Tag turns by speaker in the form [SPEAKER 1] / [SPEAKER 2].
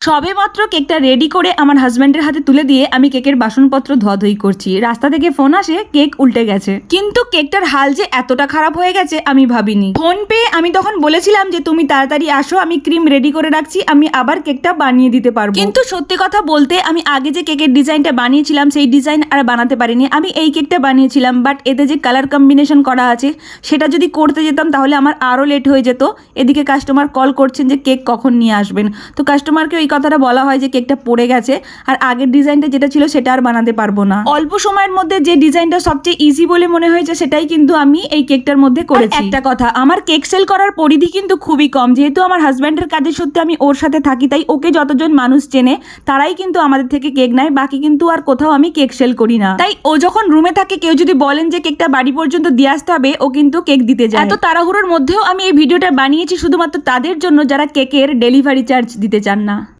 [SPEAKER 1] সবে মাত্র কেকটা রেডি করে আমার হাজব্যান্ডের হাতে তুলে দিয়ে আমি কেকের বাসনপত্র ধোয়াধুয়ি করছি। রাস্তা থেকে ফোন আসে, কেক উল্টে গেছে। কিন্তু কেকটার হাল যে এতটা খারাপ হয়ে গেছে, আমি ভাবিনি। ফোন পেয়ে আমি তখন বলেছিলাম যে, তুমি তাড়াতাড়ি আসো, আমি ক্রিম রেডি করে রাখছি, আমি আবার কেকটা বানিয়ে দিতে পারব। কিন্তু সত্যি কথা বলতে, আমি আগে যে কেকের ডিজাইনটা বানিয়েছিলাম, সেই ডিজাইন আর বানাতে পারিনি। আমি এই কেকটা বানিয়েছিলাম বাট এতে যে কালার কম্বিনেশন করা আছে, সেটা যদি করতে যেতাম, তাহলে আমার আরও লেট হয়ে যেত। এদিকে কাস্টমার কল করছেন যে, কেক কখন নিয়ে আসবেন? তো কাস্টমারকে ওই কথাটা বলা হয় যে কেকটা পড়ে গেছে আর আগের ডিজাইনটা যেটা ছিল সেটা আর বানাতে পারব না। অল্প সময়ের মধ্যে যে ডিজাইনটা সবচেয়ে ইজি বলে মনে হয়েছে সেটাই কিন্তু আমি এই কেকটার মধ্যে করেছি। একটা কথা আমার কেক সেল করার পরিধি কিন্তু খুবই কম। যেহেতু আমার হাজব্যান্ডের কাজের সত্যি আমি ওর সাথে থাকি তাই ওকে যতজন মানুষ চেনে তারাই কিন্তু আমাদের থেকে কেক নেয় বাকি কিন্তু আর কোথাও আমি কেক সেল করি না। তাই ও যখন রুমে থাকে কেউ যদি বলেন যে কেকটা বাড়ি পর্যন্ত দিয়ে আসতে হবে ও কিন্তু কেক দিতে যায়। এত তাড়াহুড়োর মধ্যেও আমি এই ভিডিওটা বানিয়েছি শুধুমাত্র তাদের জন্য যারা কেকের ডেলিভারি চার্জ দিতে চান না।